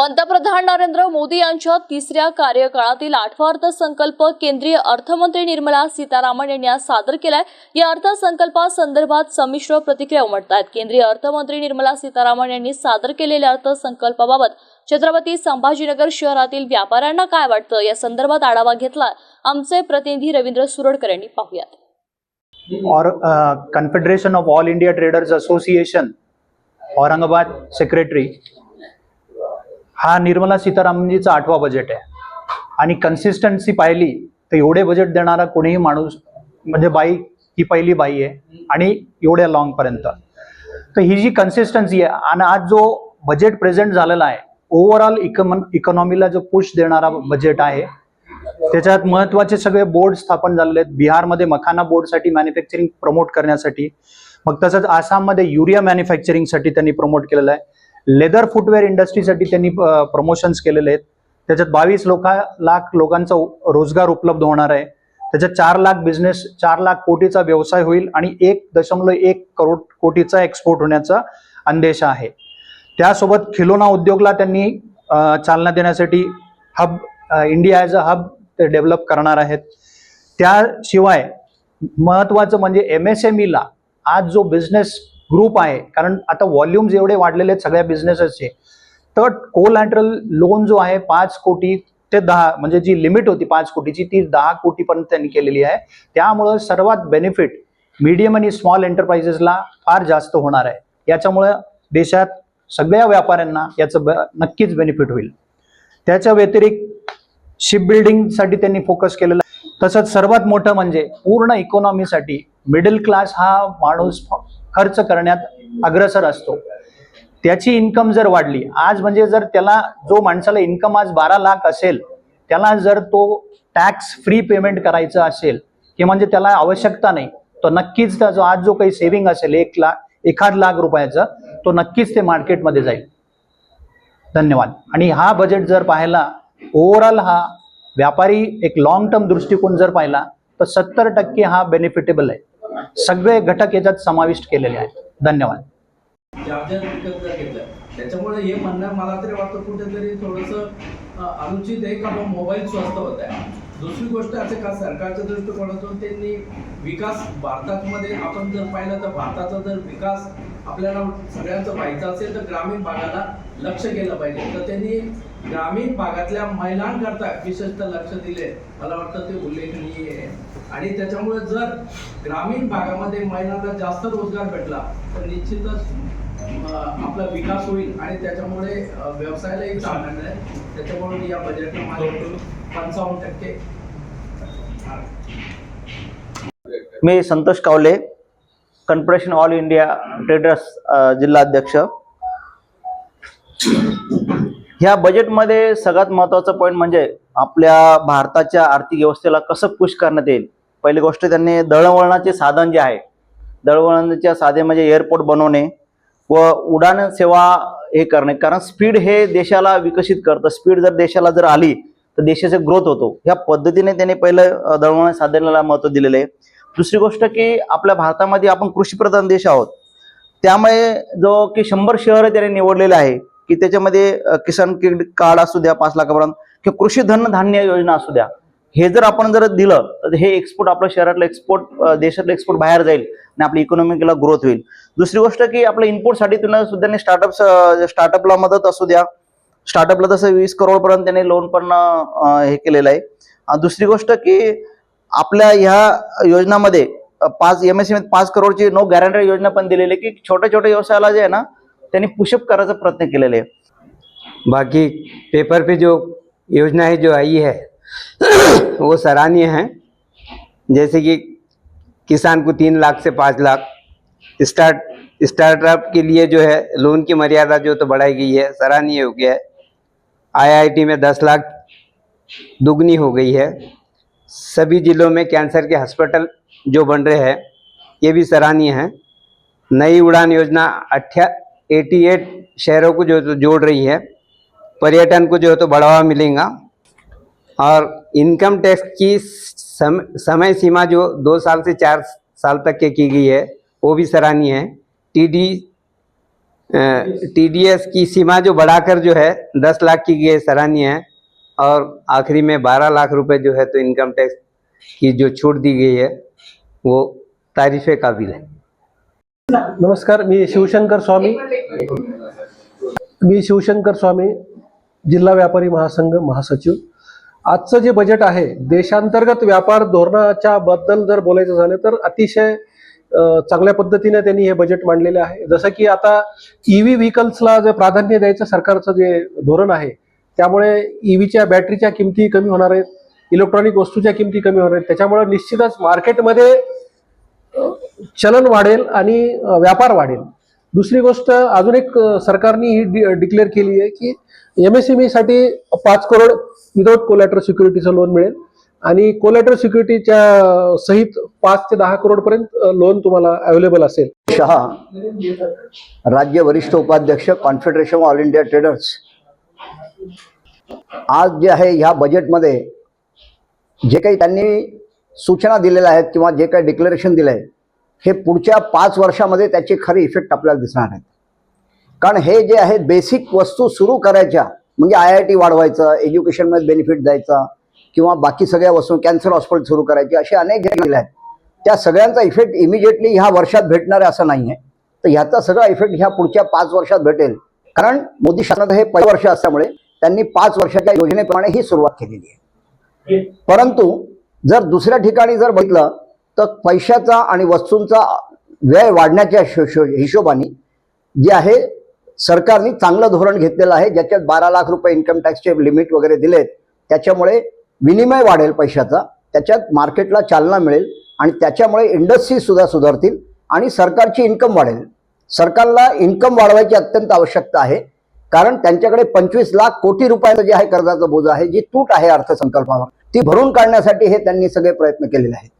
पंतप्रधान नरेंद्र मोदी यांच्या तिसऱ्या कार्यकाळातील आठवा अर्थसंकल्प केंद्रीय अर्थमंत्री निर्मला सीतारामन यांनी आज सादर केलाय. या अर्थसंकल्पासंदर्भात संमिश्र प्रतिक्रिया उमटत आहेत केंद्रीय अर्थमंत्री निर्मला सीतारामन यांनी सादर केलेल्या अर्थसंकल्पाबाबत छत्रपती संभाजीनगर शहरातील व्यापाऱ्यांना काय वाटतं? या संदर्भात आढावा घेतला आमचे प्रतिनिधी रवींद्र सुरडकर यांनी. पाहूयात. और confederation of all India traders association Aurangabad secretary हा निर्मला सीतारामनजीचा आठवा बजेट आहे. आणि कन्सिस्टन्सी पाहिली तर एवढे बजेट देणारा कोणीही माणूस म्हणजे बाई ही पहिली बाई आहे आणि एवढ्या लॉंगपर्यंत तर ही जी कन्सिस्टन्सी आहे आणि आज जो बजेट प्रेझेंट झालेला आहे ओव्हरऑल इकॉन इकॉनॉमीला जो पुश देणारा बजेट आहे त्याच्यात महत्त्वाचे सगळे बोर्ड स्थापन झालेले आहेत. बिहारमध्ये मखाना बोर्डसाठी मॅन्युफॅक्चरिंग प्रमोट करण्यासाठी मग तसंच आसाममध्ये युरिया मॅन्युफॅक्चरिंगसाठी त्यांनी प्रमोट केलेलं आहे. लेदर फुटवेअर इंडस्ट्रीसाठी त्यांनी प्रमोशन्स केलेले आहेत. त्याच्यात बावीस लोका लाख लोकांचा रोजगार उपलब्ध होणार आहे. त्याच्यात चार लाख बिझनेस चार लाख कोटीचा व्यवसाय होईल आणि एक दशमलव एक करोड कोटीचा एक्सपोर्ट होण्याचा अंदेश आहे. त्यासोबत खिलोना उद्योगला त्यांनी चालना देण्यासाठी hub India as a hub ते डेव्हलप करणार आहेत. त्याशिवाय महत्वाचं म्हणजे एम एस एम ईला आज जो बिझनेस ग्रुप आहे. कारण आता व्हॉल्युम्स एवढे वाढलेले आहेत सगळ्या बिझनेसेसचे तर कोलॅटरल लोन जो आहे पाच कोटी ते दहा म्हणजे जी लिमिट होती पाच कोटीची ती दहा कोटीपर्यंत त्यांनी केलेली आहे. त्यामुळं सर्वात बेनिफिट मीडियम आणि स्मॉल एंटरप्राइजेसला फार जास्त होणार आहे. याच्यामुळं देशात सगळ्या व्यापाऱ्यांना याचं ब- नक्कीच बेनिफिट होईल. त्याच्या व्यतिरिक्त शिप बिल्डिंगसाठी त्यांनी फोकस केलेला आहे. तसंच सर्वात मोठं म्हणजे पूर्ण इकॉनॉमीसाठी मिडल क्लास हा माणूस खर्च करण्यात अग्रसर असतो. त्याची इन्कम जर वाढली आज म्हणजे जर त्याला जो माणसाला इन्कम आज बारा लाख असेल त्याला जर तो टॅक्स फ्री पेमेंट करायचं असेल की म्हणजे त्याला आवश्यकता नाही. तो नक्कीच त्याचा आज जो काही सेव्हिंग असेल एक लाख एखाद लाख रुपयाचा तो नक्कीच ते मार्केटमध्ये जाईल. धन्यवाद. आणि हा बजेट जर पाहिला ओव्हरऑल हा व्यापारी एक लॉंग टर्म दृष्टिकोन जर पाहिला तर सत्तर टक्के हा बेनिफिटेबल आहे. सगळे घटक याच्यात समाविष्ट केलेले आहेत. धन्यवाद. घेतलं त्याच्यामुळे हे म्हणणं मला तरी वाटतं कुठेतरी थोडस अनुचित आहे का? मोबाईल स्वस्त होत आहे. दुसरी गोष्ट असे का सरकारच्या दृष्टिकोनातून त्यांनी विकास भारतामध्ये आपण जर पाहिलं तर भारताचा जर विकास आपल्याला सगळ्यांचा व्हायचा असेल तर ग्रामीण भागाला लक्ष केलं पाहिजे. तर त्यांनी ग्रामीण भागातल्या महिलांकरता विशेषतः लक्ष दिले. मला वाटतं ते उल्लेखनीय आहे. आणि त्याच्यामुळे जर ग्रामीण भागामध्ये महिलांना जास्त रोजगार भेटला तर निश्चितच आपला विकास होईल. आणि त्याच्यामुळे व्यवसायालाही चालणार आहे त्याच्यामुळे या बजेटला माझ्याकडून पंचावन्न टक्के मी Santosh Kawale confederation all India traders जिल्हाध्यक्ष. ह्या बजेटमध्ये सगळ्यात महत्त्वाचा पॉईंट म्हणजे आपल्या भारताच्या आर्थिक व्यवस्थेला कसं पुश करण्यात येईल? पहिली गोष्ट त्यांनी दळणवळणाचे साधन जे आहे दळणवळणाच्या साधन म्हणजे एअरपोर्ट बनवणे व उडान सेवा हे करणे. कारण स्पीड हे देशाला विकसित करतं. स्पीड जर देशाला जर आली तर देशाचा ग्रोथ होतो. ह्या पद्धतीने त्यांनी पहिलं दळवण साधण्याला साधनाला महत्त्व दिलेलं आहे. दुसरी गोष्ट की आपल्या भारतामध्ये आपण कृषीप्रधान देश आहोत. त्यामुळे जो की शंभर शहर त्याने निवडलेले आहे की त्याच्यामध्ये किसान क्रेडिट कार्ड असू द्या पाच लाखापर्यंत किंवा कृषी धन धान्य योजना असू द्या. हे जर आपण जर दिलं तर हे एक्सपोर्ट आपल्या शहरातलं एक्सपोर्ट देशातलं एक्सपोर्ट बाहेर जाईल आणि आपली इकॉनॉमिकला ग्रोथ होईल. दुसरी गोष्ट की आपल्या इनपुटसाठी तुला सुद्धा स्टार्टअप स्टार्टअपला मदत असू द्या. स्टार्टअपला तसं वीस करोड पर्यंत त्यांनी लोन पण हे केलेलं आहे. दुसरी गोष्ट की आपल्या ह्या योजनामध्ये पाच एम एस एम पाच करोडची नो गॅरंटी योजना पण दिलेली आहे की छोट्या छोट्या व्यवसायाला जे आहे ना, त्यांनी पुशअप करायचा प्रयत्न केलेले आहे. बाकी पेपर पे जो योजनाएँ जो आई है, वो सराहनीय है। जैसे कि किसान को तीन लाख से पाँच लाख। स्टार्ट, स्टार्टअप के लिए जो है लोन की मर्यादा जो तो बढ़ाई गई है, सराहनीय हो गया है। आईआईटी में दस लाख दुगनी हो गई है। सभी जिलों में कैंसर के हॉस्पिटल जो बन रहे हैं ये भी सराहनीय है। नई उड़ान योजना अट्ठा एटी एट शहरों को जो तो जोड़ रही है। पर्यटन को जो है तो बढ़ावा मिलेगा। और इनकम टैक्स की सम, समय सीमा जो दो साल से चार साल तक के की गई है वो भी सराहनीय है। टीडी टीडीएस की सीमा जो बढ़ाकर जो है, दस लाख की गई सराहनीय है और आखिरी में बारह लाख रुपए जो है तो इनकम टैक्स की जो छूट दी गई है, वो तारीफ़ काबिल है। नमस्कार, मी शिवशंकर स्वामी। मी शिवशंकर स्वामी, जिल्हा व्यापारी महासंघ महासचिव। आजचं जे बजेट आहे, देशांतर्गत व्यापार धोरणाच्या बद्दल जर तर अतिशय चांगल्या पद्धतीने त्यांनी हे बजेट मांडलेले आहे. जसं की आता ईव्ही व्हेकल्सला जे प्राधान्य द्यायचं सरकारचं जे धोरण आहे त्यामुळे ईव्हीच्या बॅटरीच्या किमती कमी होणार आहेत इलेक्ट्रॉनिक वस्तूच्या किमती कमी होणार आहेत. त्याच्यामुळे निश्चितच मार्केटमध्ये चलन वाढेल आणि व्यापार वाढेल. दुसरी गोष्ट अजून एक सरकारने ही डिक्लेअर केली आहे की एमएसएमई साठी पाच करोड विदाउट कोलॅटर सिक्युरिटीचं लोन मिळेल. आणि कोलॅटर सिक्युरिटीच्या सहित पाच ते दहा करोड पर्यंत लोन तुम्हाला अवेलेबल असेल. शहा राज्य वरिष्ठ उपाध्यक्ष कॉन्फेडरेशन ऑल इंडिया ट्रेडर्स आज जे आहे ह्या बजेटमध्ये जे काही त्यांनी सूचना दिलेल्या आहेत किंवा जे काही डिक्लेरेशन दिलं आहे हे पुढच्या पाच वर्षामध्ये त्याचे खरे इफेक्ट आपल्याला दिसणार आहेत. कारण हे जे आहे बेसिक वस्तू सुरू करायच्या म्हणजे आय आय टी वाढवायचं एज्युकेशनमध्ये बेनिफिट द्यायचा किंवा बाकी सगळ्या वस्तू कॅन्सर हॉस्पिटल सुरू करायचे असे अनेक जे आहेत. त्या सगळ्यांचा इफेक्ट इमिजिएटली ह्या वर्षात भेटणार आहे असं नाही आहे तर ह्याचा सगळा इफेक्ट ह्या पुढच्या पाच वर्षात भेटेल. कारण मोदी शासनाचं हे पहिलं वर्ष असल्यामुळे त्यांनी पाच वर्षाच्या योजनेप्रमाणे ही सुरुवात केलेली आहे. परंतु जर दुसऱ्या ठिकाणी जर बघितलं तर पैशाचा आणि वस्तूंचा व्यय वाढण्याच्या हिशोबाने जे आहे सरकारने चांगलं धोरण घेतलेलं आहे. ज्याच्यात बारा लाख रुपये इन्कम टॅक्सचे लिमिट वगैरे दिलेत. त्याच्यामुळे विनिमय वाढेल पैशाचा त्याच्यात मार्केटला चालना मिळेल आणि त्याच्यामुळे इंडस्ट्री सुद्धा सुधारतील आणि सरकारची इन्कम वाढेल. सरकारला इन्कम वाढवायची अत्यंत आवश्यकता आहे. कारण त्यांच्याकडे पंचवीस लाख कोटी रुपयाचं जे आहे कर्जाचं बोज आहे जी तूट आहे अर्थसंकल्पावर ती भरून काढण्यासाठी हे त्यांनी सगळे प्रयत्न केलेले आहेत.